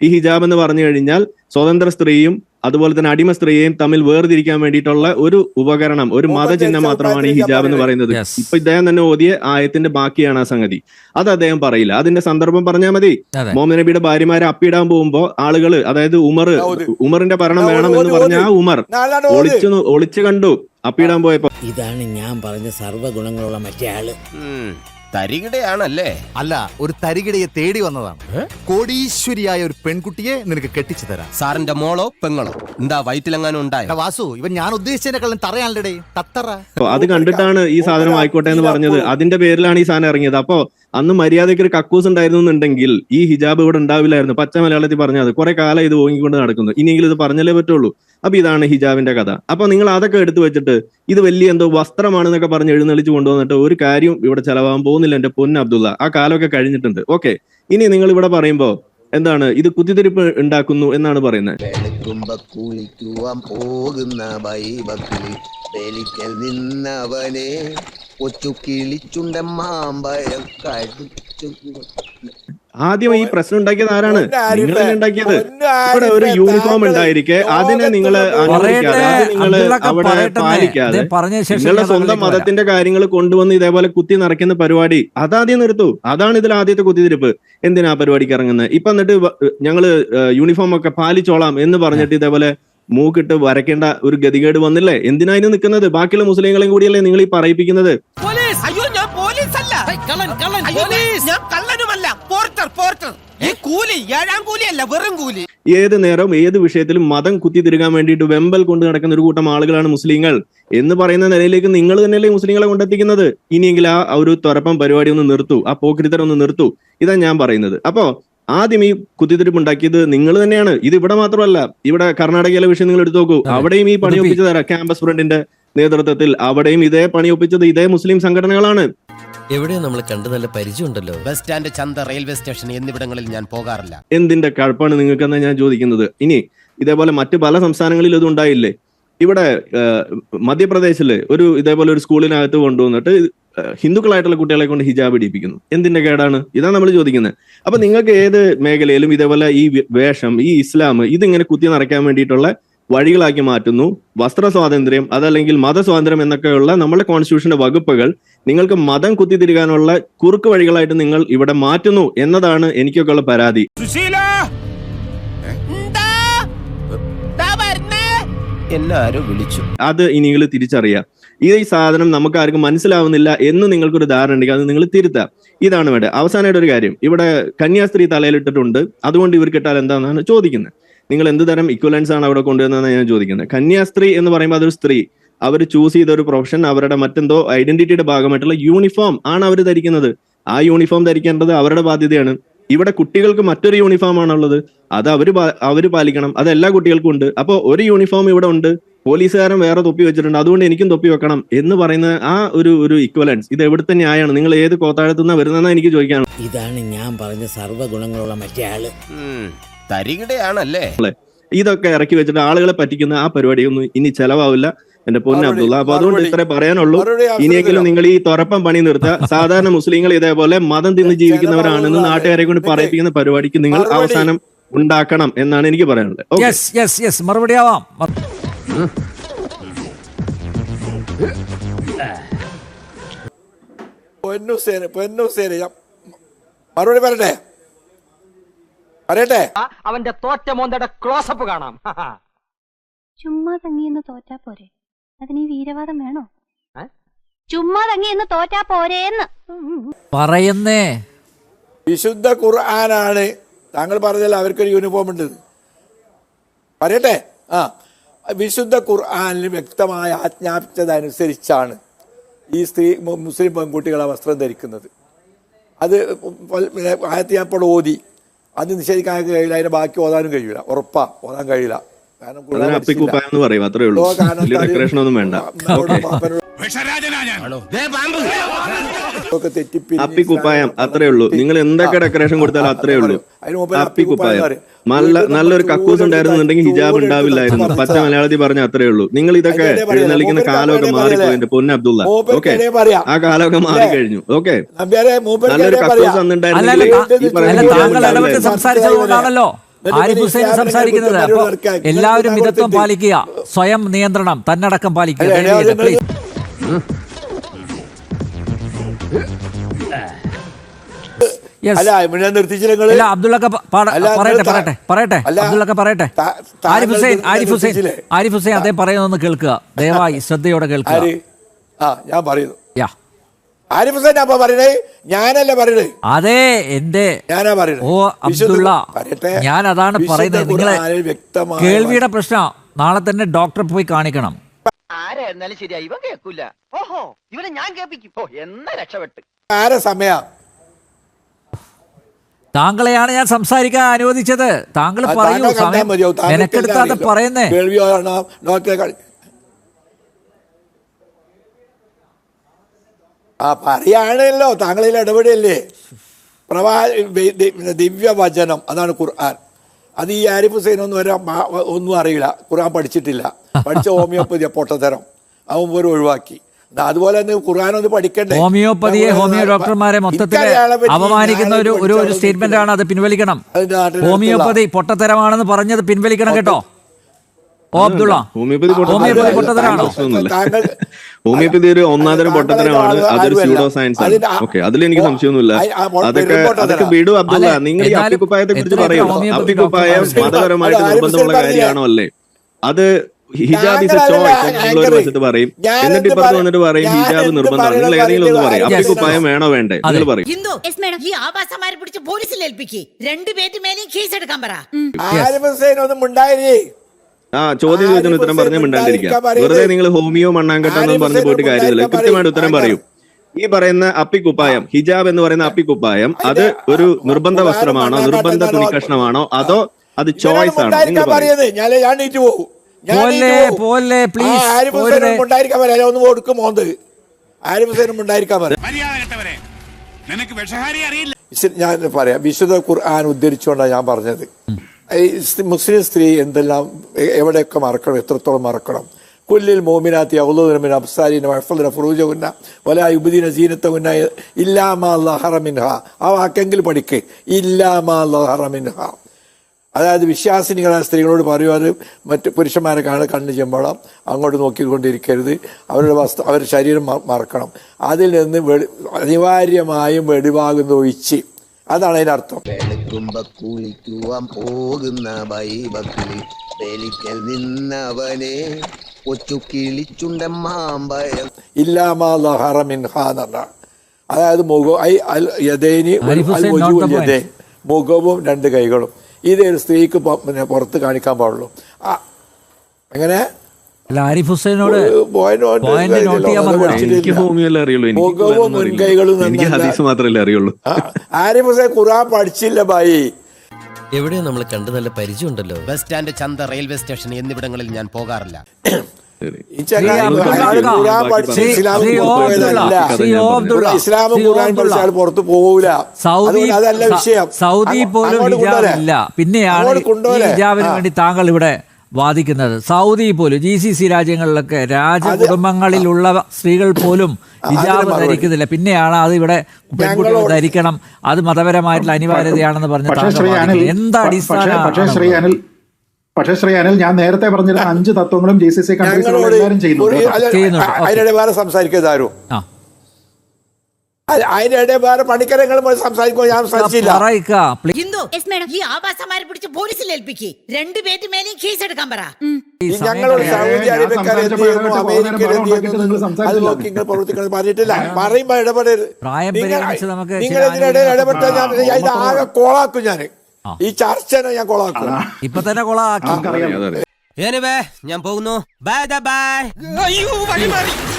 ഈ ഹിജാബ് എന്ന് പറഞ്ഞു കഴിഞ്ഞാൽ സ്വതന്ത്ര സ്ത്രീയും അതുപോലെ തന്നെ അടിമ സ്ത്രീയെയും തമ്മിൽ വേർതിരിക്കാൻ വേണ്ടിയിട്ടുള്ള ഒരു ഉപകരണം ഒരു മതചിഹ്നം മാത്രമാണ് ഈ ഹിജാബ് എന്ന് പറയുന്നത്. ഇപ്പൊ ഇദ്ദേഹം തന്നെ ഓതിയ ആയത്തിന്റെ ബാക്കിയാണ് ആ സംഗതി. അത് അദ്ദേഹം പറയില്ല. അതിന്റെ സന്ദർഭം പറഞ്ഞാൽ മതി. മുഹമ്മദ് നബിയുടെ ഭാര്യമാരെ അപ്പിടാൻ പോകുമ്പോൾ ആളുകൾ അതായത് ഉമർ ഉമറിന്റെ ഭരണം വേണം എന്ന് പറഞ്ഞ ആ ഉമർ. ഒളിച്ചു ഒളിച്ചു കണ്ടു അപ്പിടാൻ പോയപ്പോ. ഇതാണ് ഞാൻ പറഞ്ഞ സർവഗുണങ്ങളുള്ള മറ്റേ ആൾ. തരികിടയാണല്ലേ? അല്ല ഒരു തരികിടയെ തേടി വന്നതാണ്. കോടീശ്വരിയായ ഒരു പെൺകുട്ടിയെ നിനക്ക് കെട്ടിച്ചു തരാം. സാറിന്റെ മോളോ പെങ്ങളോ? എന്താ വയറ്റിലെങ്ങാനും ഉണ്ടായോ? വാസു ഇവൻ ഞാൻ ഉദ്ദേശിച്ചതിനെക്കാളും തറയാണല്ലേ തത്തറ. അത് കണ്ടിട്ടാണ് ഈ സാധനം ആയിക്കോട്ടെ എന്ന് പറഞ്ഞത്. അതിന്റെ പേരിലാണ് ഈ സാധനം ഇറങ്ങിയത്. അപ്പോ അന്ന് മര്യാദയ്ക്ക് ഒരു കക്കൂസ് ഉണ്ടായിരുന്നു എന്നുണ്ടെങ്കിൽ ഈ ഹിജാബ് ഇവിടെ ഉണ്ടാവില്ലായിരുന്നു. പച്ച മലയാളത്തിൽ പറഞ്ഞത് കുറെ കാലം ഇത് ഓങ്ങിക്കൊണ്ട് നടക്കുന്നു. ഇനിയെങ്കിലും ഇത് പറഞ്ഞല്ലേ പറ്റുള്ളൂ. അപ്പൊ ഇതാണ് ഹിജാബിന്റെ കഥ. അപ്പൊ നിങ്ങൾ അതൊക്കെ എടുത്തു വെച്ചിട്ട് ഇത് വലിയ എന്തോ വസ്ത്രമാണെന്നൊക്കെ പറഞ്ഞ് എഴുന്നള്ളിച്ച് കൊണ്ടുവന്നിട്ട് ഒരു കാര്യം ഇവിടെ ചെലവാകാൻ പോകുന്നില്ല എന്റെ പൊന്ന അബ്ദുള്ള. ആ കാലമൊക്കെ കഴിഞ്ഞിട്ടുണ്ട്. ഓക്കെ. ഇനി നിങ്ങൾ ഇവിടെ പറയുമ്പോ എന്താണ്? ഇത് കുത്തിത്തിരിപ്പ് ഉണ്ടാക്കുന്നു എന്നാണ് പറയുന്നത്. വെളുക്കുമ്പോ കുളിക്കുവാൻ പോകുന്ന ബൈബക്കിളി വേലിക്കൽ നിന്നവനെ കൊച്ചു കിളിച്ചുണ്ട മാമ്പഴം കടിച്ചു ആദ്യം ഈ പ്രശ്നം ഉണ്ടാക്കിയത് ആരാണ്? നിങ്ങൾ തന്നെ ഉണ്ടാക്കിയത്. ഇവിടെ ഒരു യൂണിഫോം ഉണ്ടായിരിക്കെ. അതിനെ നിങ്ങൾ അവിടെ പാലിക്കാതെ പറഞ്ഞ ശേഷം നിങ്ങളുടെ സ്വന്തം മതത്തിന്റെ കാര്യങ്ങൾ കൊണ്ടുവന്ന് ഇതേപോലെ കുത്തി നിറയ്ക്കുന്ന പരിപാടി അതാദ്യം നിർത്തു. അതാണ് ഇതിൽ ആദ്യത്തെ കുത്തിത്തിരിപ്പ്. എന്തിനാ ആ പരിപാടിക്ക് ഇറങ്ങുന്നത്? ഇപ്പൊ എന്നിട്ട് ഞങ്ങൾ യൂണിഫോം ഒക്കെ പാലിച്ചോളാം എന്ന് പറഞ്ഞിട്ട് ഇതേപോലെ മൂക്കിട്ട് വരയ്ക്കേണ്ട ഒരു ഗതികേട് വന്നില്ലേ? എന്തിനാ ഇതിന് നിൽക്കുന്നത്? ബാക്കിയുള്ള മുസ്ലിങ്ങളെയും കൂടിയല്ലേ നിങ്ങൾ ഈ പറയിപ്പിക്കുന്നത്? അയ്യോ ഞാൻ പോലീസ് അല്ല ഞാൻ കള്ളനുമല്ല. Porter Porter. ഈ കൂലി ഏഴാം കൂലിയല്ല വെറും കൂലി. ഏത് നേരവും ഏത് വിഷയത്തിലും മതം കുത്തി തിരുകാൻ വേണ്ടിയിട്ട് വെമ്പൽ കൊണ്ട് നടക്കുന്ന ഒരു കൂട്ടം ആളുകളാണ് മുസ്ലിങ്ങൾ. എന്ന് പറയുന്ന നിലയിലേക്ക് നിങ്ങൾ തന്നെയല്ലേ മുസ്ലിങ്ങളെ കൊണ്ടെത്തിക്കുന്നത്? ഇനിയെങ്കിൽ ആ ഒരു തുറപ്പം പരിപാടി ഒന്ന് നിർത്തു ആ പോക്രിത്തരം ഒന്ന് നിർത്തു. ഇതാ ഞാൻ പറയുന്നത്. അപ്പോ ആദ്യം ഈ കുത്തിത്തിരിപ്പ് ഉണ്ടാക്കിയത് നിങ്ങൾ തന്നെയാണ്. ഇത് ഇവിടെ മാത്രമല്ല ഇവിടെ കർണാടകയിലെ വിഷയം നിങ്ങൾ എടുത്തു നോക്കൂ. അവിടെയും ഈ പണി. ഒപ്പിച്ചു തരാം ക്യാമ്പസ് ഫ്രണ്ടിന്റെ നേതൃത്വത്തിൽ അവിടെയും ഇതേ പണി ഒപ്പിച്ചത് ഇതേ മുസ്ലിം സംഘടനകളാണ്. എവിടെയോ നമ്മൾ കണ്ട് നല്ല പരിചയമുണ്ടല്ലോ. ബസ് സ്റ്റാൻഡ് ചന്ത റെയിൽവേ സ്റ്റേഷൻ എന്നിവിടങ്ങളിൽ ഞാൻ പോകാറില്ല. എന്തിന്റെ കഴപ്പാണ് നിങ്ങൾക്കെന്ന് ഞാൻ ചോദിക്കുന്നത്? ഇനി ഇതേപോലെ മറ്റു പല സംസ്ഥാനങ്ങളിലും ഇത് ഉണ്ടായില്ലേ? ഇവിടെ മധ്യപ്രദേശിൽ ഒരു ഇതേപോലെ ഒരു സ്കൂളിനകത്ത് കൊണ്ടുവന്നിട്ട് ഹിന്ദുക്കളായിട്ടുള്ള കുട്ടികളെ കൊണ്ട് ഹിജാബ് ഇടിപ്പിക്കുന്നു. എന്തിന്റെ കേടാണ്? ഇതാണ് നമ്മൾ ചോദിക്കുന്നത് അപ്പൊ നിങ്ങൾക്ക് ഏത് മേഖലയിലും ഇതേപോലെ ഈ വേഷം ഈ ഇസ്ലാം ഇതിങ്ങനെ കുത്തി നിറയ്ക്കാൻ വേണ്ടിയിട്ടുള്ള വഴികളാക്കി മാറ്റുന്നു. വസ്ത്ര സ്വാതന്ത്ര്യം അതല്ലെങ്കിൽ മതസ്വാതന്ത്ര്യം എന്നൊക്കെയുള്ള നമ്മുടെ കോൺസ്റ്റിറ്റ്യൂഷന്റെ വകുപ്പുകൾ നിങ്ങൾക്ക് മതം കുത്തിത്തിരിക്കാനുള്ള കുറുക്ക് വഴികളായിട്ട് നിങ്ങൾ ഇവിടെ മാറ്റുന്നു എന്നതാണ് എനിക്കൊക്കെ ഉള്ള പരാതി എന്നെ ആരോ വിളിച്ചു. അത് നിങ്ങൾ തിരിച്ചറിയാം. ഈ സാധനം നമുക്ക് ആർക്കും മനസ്സിലാവുന്നില്ല എന്ന് നിങ്ങൾക്കൊരു ധാരണ ഉണ്ടെങ്കിൽ അത് നിങ്ങൾ തിരുത്താം. ഇതാണ് വേണ്ടത് അവസാനമായിട്ട് ഒരു കാര്യം. ഇവിടെ കന്യാസ്ത്രീ തലയിലിട്ടിട്ടുണ്ട്. അതുകൊണ്ട് ഇവർ ഇട്ടാൽ എന്താണെന്നാണ് ചോദിക്കുന്നത്. നിങ്ങൾ എന്ത് തരം ഇക്വലൻസ് ആണ് അവിടെ കൊണ്ടുവന്നതെന്ന് ഞാൻ ചോദിക്കുന്നത്. കന്യാസ്ത്രീ എന്ന് പറയുമ്പോൾ അതൊരു സ്ത്രീ. അവർ ചൂസ് ചെയ്ത ഒരു പ്രൊഫഷൻ അവരുടെ മറ്റെന്തോ ഐഡന്റിറ്റിയുടെ ഭാഗമായിട്ടുള്ള യൂണിഫോം ആണ് അവർ ധരിക്കുന്നത്. ആ യൂണിഫോം ധരിക്കേണ്ടത് അവരുടെ ബാധ്യതയാണ്. ഇവിടെ കുട്ടികൾക്ക് മറ്റൊരു യൂണിഫോം ആണുള്ളത്. അത് അവർ അവർ അവർ പാലിക്കണം. അത് എല്ലാ കുട്ടികൾക്കും ഉണ്ട്. അപ്പോൾ ഒരു യൂണിഫോം ഇവിടെ ഉണ്ട്. പോലീസുകാരൻ വേറെ തൊപ്പി വെച്ചിട്ടുണ്ട്. അതുകൊണ്ട് എനിക്കും തൊപ്പി വെക്കണം എന്ന് പറയുന്ന ആ ഒരു ഒരു ഇക്വലൻസ് ഇത് എവിടുത്തെ ന്യായമാണ്? നിങ്ങൾ ഏത് കോത്താഴത്തു നിന്നാണ് വരുന്നതെന്നാണ് എനിക്ക് ചോദിക്കാനുള്ളത്. ഇതാണ് ഞാൻ പറഞ്ഞ സർവഗുണങ്ങളുള്ള മറ്റേ ആൾ. തരികിടയാണല്ലേ? ഇതൊക്കെ ഇറക്കി വെച്ചിട്ട് ആളുകളെ പറ്റിക്കുന്ന ആ പരിപാടിയൊന്നും ഇനി ചെലവാവില്ല. എന്റെ പൊന്ന അബ്ദുള്ള. അപ്പൊ അതുകൊണ്ട് ഇത്ര പറയാനുള്ളൂ. ഇനിയെങ്കിലും നിങ്ങൾ ഈ തുറപ്പം പണി നിർത്തുക സാധാരണ മുസ്ലിങ്ങൾ ഇതേപോലെ മതം തിന്ന് ജീവിക്കുന്നവരാണെന്ന് നാട്ടുകാരെ കൊണ്ട് പറയിപ്പിക്കുന്ന പരിപാടിക്ക് നിങ്ങൾ അവസാനം ഉണ്ടാക്കണം എന്നാണ് എനിക്ക് പറയാനുള്ളത്. പൊന്നു മറുപടി ആവാം. പൊന്നുസേന പൊന്നുസേന ഞാൻ മറുപടി പറയട്ടെ? പറയട്ടെ അവന്റെ തോറ്റ മോന്തയുടെ ക്ലോസപ്പ് കാണാം ചുമ്മാ തങ്ങിയെന്ന് തോറ്റാ പോരെ അതിന് ഈ വീരവാദം വേണോ ചുമ്മാ തങ്ങിയെന്ന് തോറ്റാ പോരേന്ന് പറയുന്നേ വിശുദ്ധ ഖുർആനാണ് താങ്കൾ പറഞ്ഞാൽ അവർക്കൊരു യൂണിഫോം ഉണ്ട് പറയട്ടെ ആ വിശുദ്ധ ഖുർആാനിൽ വ്യക്തമായ ആജ്ഞാപിച്ചതനുസരിച്ചാണ് ഈ സ്ത്രീ മുസ്ലിം പെൺകുട്ടികൾ ആ വസ്ത്രം ധരിക്കുന്നത് അത് ആയത്ത് ഞാൻ ഇപ്പോൾ ഓതി അത് നിഷേധിക്കാൻ കഴിയില്ല അതിന്റെ ബാക്കി ഓതാനും കഴിയില്ല ഉറപ്പാ. ഓതാൻ കഴിയില്ല. കാരണം പറയും അത്രേ ഉള്ളൂ. ഡെക്കറേഷൻ ഒന്നും വേണ്ട. അപ്പിക്കുപ്പായം അത്രേ ഉള്ളൂ. നിങ്ങൾ എന്തൊക്കെ ഡെക്കറേഷൻ കൊടുത്താലും അത്രേ ഉള്ളൂ. അപ്പിക്കുപ്പായം നല്ല നല്ലൊരു കക്കൂസ് ഉണ്ടായിരുന്നുണ്ടെങ്കിൽ ഹിജാബ് ഉണ്ടാവില്ലായിരുന്നു. പച്ച മലയാളത്തിൽ പറഞ്ഞ അത്രേ ഉള്ളൂ. നിങ്ങൾ ഇതൊക്കെ. എഴുന്നള്ളിക്കുന്ന കാലമൊക്കെ മാറിപ്പോയിന്റെ. പൊന്ന അബ്ദുള്ള. ഓക്കെ. ആ കാലമൊക്കെ മാറി കഴിഞ്ഞു ഓക്കെ. നല്ലൊരു കക്കൂസ്. സംസാരിച്ചതുകൊണ്ടാണല്ലോ എന്നിട്ട് ആരിഫ് ഹുസൈൻ സംസാരിക്കുന്നത്? എല്ലാവരും മിതത്വം പാലിക്കുക. സ്വയം നിയന്ത്രണം. തന്നടക്കം പാലിക്കുക. അല്ല, ദയവ് ചെയ്ത്, അത് please. Yes. അല്ല ഇവിടെ നിർത്തിച്ചില്ല നിങ്ങൾ അല്ല അബ്ദുള്ളക്ക പ- പാട- അല്ല, പറയട്ടെ നിങ്ങൾ പറയട്ടെ താ- പറയട്ടെ അല്ല, അബ്ദുള്ളക്ക പറയട്ടെ. താ- താങ്കൾ ആരിഫ് ഹുസൈൻ ആരിഫ് ഹുസൈൻ നിർത്തിച്ചില്ലേ? ആരിഫ് ഹുസൈൻ അദ്ദേഹം പറയുന്നൊന്ന് കേൾക്കുക. ദയവായി ശ്രദ്ധയോടെ കേൾക്കുക. ആര്? ആ ഞാൻ പറയുന്നു. യാ. ആരിഫ് ഹുസൈൻ അപ്പൊ പറയണേ? ഞാനല്ല പറയണേ? അതെ എന്റെ ഞാനാ പറയണേ. ഓ അബ്ദുള്ള. ഞാൻ അതാണ് പറയുന്നത്. നിങ്ങളെ കേൾവിയുടെ പ്രശ്നം. നാളെ തന്നെ ഡോക്ടറെ പോയി കാണിക്കണം. ആരായിരുന്നാലും ശരിയാ ഇവ കേൾക്കൂല ഓഹോ ഇവനെ ഞാൻ കേൾപ്പിക്കും. ഓ എന്ന രക്ഷപ്പെട്ട്. ആരെ സമയ? താങ്കളെയാണ് ഞാൻ സംസാരിക്കാൻ അനുവദിച്ചത്. താങ്കൾ പറയൂ സമയം മെനക്കെടുത്താതെ പറയുന്നേ കേൾവിയാണ് ഡോക്ടറെ കാണി- ആ പറയാണല്ലോ താങ്കളിൽ ഇടപെടല്ലേ പ്രവാ ദിവ്യവചനം അതാണ് ഖുർആൻ. അത് ഈ ആരിഫ് ഹുസൈൻ ഒന്നും വരെ ഒന്നും അറിയില്ല. ഖുർആൻ പഠിച്ചിട്ടില്ല. പഠിച്ച ഹോമിയോപ്പതിയ പൊട്ടത്തരം. അവൻ പോലും ഒഴിവാക്കി. അതുപോലെ തന്നെ ഖുർആൻ ഒന്ന് പഠിക്കണ്ടേ? ഹോമിയോപ്പതിയെ ഹോമിയോ ഡോക്ടർമാരെ മൊത്തത്തിൽ അപമാനിക്കുന്ന ഒരു ഒരു ഒരു സ്റ്റേറ്റ്മെന്റ് ആണ് അത് പിൻവലിക്കണം. ഹോമിയോപ്പതി പൊട്ടത്തരമാണെന്ന് പറഞ്ഞത് പിൻവലിക്കണം കേട്ടോ. ഓ അബ്ദുള്ള. ഹോമിയോപ്പതി പൊട്ടത്തരമാണോ പൊട്ടത്തരാണോ? പ്രശ്നമൊന്നുമില്ല. താങ്കൾ- ഹോമിയോപ്പതി ഒരു ഒന്നാന്തരം പൊട്ടത്തരമാണ് അതൊരു സ്യൂഡോ സയൻസ് ആണ്. ഓക്കെ അതിൽ എനിക്ക് സംശയമൊന്നുമില്ല. അതൊക്കെ. അതൊക്കെ വിടൂ അബ്ദുള്ള നിങ്ങൾ ഈ അപ്പിക്കുപ്പായത്തെ കുറിച്ച് പറയുമോ പറയൂ. അപ്പിക്കുപ്പായം മതപരമായിട്ട് നിർബന്ധമുള്ള കാര്യമാണോ അല്ലേ? അത് ഹിജാബ് ഇസ് എ ചോയ്സ് ഒരു ആങ്കറ്. വശത്ത് പറയും. എന്നിട്ട് ഇപ്പുറത്ത് വന്നിട്ട് പറയും ഹിജാബ് നിർബന്ധമാണ് നിങ്ങൾ ഏതെങ്കിലും ഒന്ന് പറയും. അപ്പിക്കുപ്പായം വേണോ വേണ്ടേ? നിങ്ങൾ പറയും. ഈ ആഭാസമാരെ പിടിച്ച് പോലീസിൽ ഏൽപ്പിക്ക്. രണ്ടുപേരുടെ മേലെയും കേസ് എടുക്കാൻ പറ. ആരിഫ് ഹുസൈൻ ഒന്നും ഉണ്ടായില്ലേ? ആ ചോദ്യം ചോദിച്ചതിന് ഉത്തരം പറഞ്ഞ മിണ്ടാണ്ടിരിക്കാം. വെറുതെ നിങ്ങൾ ഹോമിയോ മണ്ണാങ്കട്ടെന്നും പറഞ്ഞു പോയിട്ട് കാര്യമില്ല. കൃത്യമായിട്ട് ഉത്തരം പറയും. ഈ പറയുന്ന അപ്പിക്കുപ്പായം ഹിജാബ് എന്ന് പറയുന്ന അപ്പിക്കുപ്പായം അത് ഒരു നിർബന്ധ വസ്ത്രമാണോ നിർബന്ധ? തുണിക്കഷ്ണമാണോ അതോ അത് ചോയ്സ് ആണോ? നിങ്ങൾ പറയുന്നത്. ഞാൻ പറയാം. വിശുദ്ധ ഖുർആൻ ഉദ്ധരിച്ചുകൊണ്ടാണ് ഞാൻ പറഞ്ഞത്. മുസ്ലിം സ്ത്രീ എന്തെല്ലാം എവിടെയൊക്കെ മറക്കണം എത്രത്തോളം മറക്കണം? കൊല്ലിൽ മോമിനാത്തി ഔലോദനമിൻ അബ്സാരിന ഫുറൂജ ഫുറൂജുന്ന വല യുബദീന സീനത്തവുന്ന ഇല്ലാമാ ലഹറമിൻഹ ആ വാക്കെങ്കിൽ പഠിക്ക്. ഇല്ലാമാ ലഹറമിൻഹ അതായത് വിശ്വാസിനികളായ സ്ത്രീകളോട് പറയുവാറ് മറ്റ് പുരുഷന്മാരെ കാണാൻ കണ്ണ് ചെമ്പളം അങ്ങോട്ട് നോക്കിക്കൊണ്ടിരിക്കരുത്. അവരുടെ വസ്തു അവരുടെ ശരീരം മറക്കണം. അതിൽ നിന്ന് അനിവാര്യമായും വെടിവാകുന്ന ഒഴിച്ച്. അതാണ് അതിനർത്ഥം. വെളുക്കുമ്പ പോകുന്ന ബൈബക്കിളി വേലിക്കൽ നിന്നവനെ കൊച്ചു കിളിച്ചുണ്ടൻ മാമ്പഴം. ഇല്ലാമാ ലഹറ മിൻഹ എന്ന് അതായത് മുഖം. മുഖവും രണ്ട് കൈകളും. ഇതേ ഒരു സ്ത്രീക്ക് പുറത്ത് കാണിക്കാൻ പാടുള്ളൂ. അങ്ങനെ എങ്ങനെ? അല്ല ആരിഫ് ഹുസൈനോട് ആരിഫ് ഹുസൈൻ ഖുർആൻ പഠിച്ചില്ല ബായി. എവിടെയോ നമ്മൾ കണ്ട് നല്ല പരിചയമുണ്ടല്ലോ. ബസ് സ്റ്റാൻഡ് ചന്ത റെയിൽവേ സ്റ്റേഷൻ എന്നിവിടങ്ങളിൽ ഞാൻ പോകാറില്ല. പുറത്തു പോകൂല സൗദി അതല്ല വിഷയം. സൗദി പോലും. ഹിജാബില്ല. പിന്നെയാണ്. ഹിജാബിന് വേണ്ടി താങ്കൾ ഇവിടെ വാദിക്കുന്നത് സൗദി പോലും ജി സി സി രാജ്യങ്ങളിലൊക്കെ രാജകുടുംബങ്ങളിലുള്ള സ്ത്രീകൾ പോലും ഹിജാബ്. ധരിക്കുന്നില്ല പിന്നെയാണ് അത് ഇവിടെ പെൺകുട്ടികൾ ധരിക്കണം അത് മതപരമായിട്ടുള്ള അനിവാര്യതയാണെന്ന് പറഞ്ഞ പക്ഷേ താങ്കൾ ശ്രീ അനിൽ വാദിക്കുന്നത്. എന്താ അടിസ്ഥാന പക്ഷേ ശ്രീ അനിൽ ഞാൻ നേരത്തെ പറഞ്ഞിരുന്ന അഞ്ച് തത്വങ്ങളും ജി സി സി ഞങ്ങളോട് എല്ലാവരും. ഓക്കേ. അതിനിടെ വേറെ സംസാരിക്കരുതാരും ആ അതിനിടെ വേറെ പണിക്കരങ്ങൾ സംസാരിക്കുമ്പോൾ ഞാൻ സംസാരിച്ചില്ല. ഹിന്ദു. ഈ ആഭാസമാരെ പിടിച്ച് പോലീസിൽ ഏൽപ്പിക്ക്. രണ്ടുപേരുടെ മേലെയും കേസ് എടുക്കാൻ പറ. ഞങ്ങളോട് സൗദി നിങ്ങൾ ചെയ്യുന്നു? അത് നോക്കി നിങ്ങൾ പ്രവർത്തിക്കുന്നത് പറഞ്ഞിട്ടില്ല. പറയുമ്പോ ഇടപെടരുത്. പ്രായം നിങ്ങൾ- പരിഗണിച്ച് നിങ്ങൾ ചില ഇതിനിടയിൽ ഇടപെട്ടാൽ ഞാൻ ആകെ കോളാക്കും ഞാൻ ഈ ചർച്ചനെ ഞാൻ കോളാക്കും. ഇപ്പൊ തന്നെ കൊളാക്കി. ഞാൻ പോകുന്നു. ബൈ ബൈ അയ്യോ വഴി മാറി.